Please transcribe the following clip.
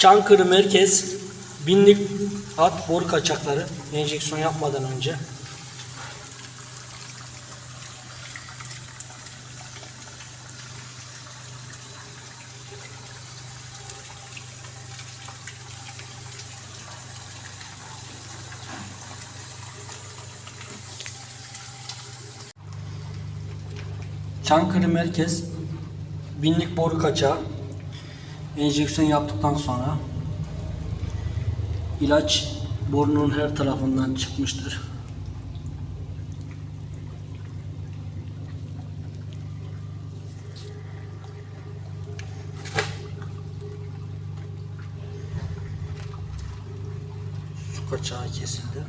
Çankırı Merkez binlik at boru kaçakları enjeksiyon yapmadan önce. Çankırı Merkez binlik boru kaçağı enjeksiyon yaptıktan sonra ilaç borunun her tarafından çıkmıştır. Su kaçağı kesildi.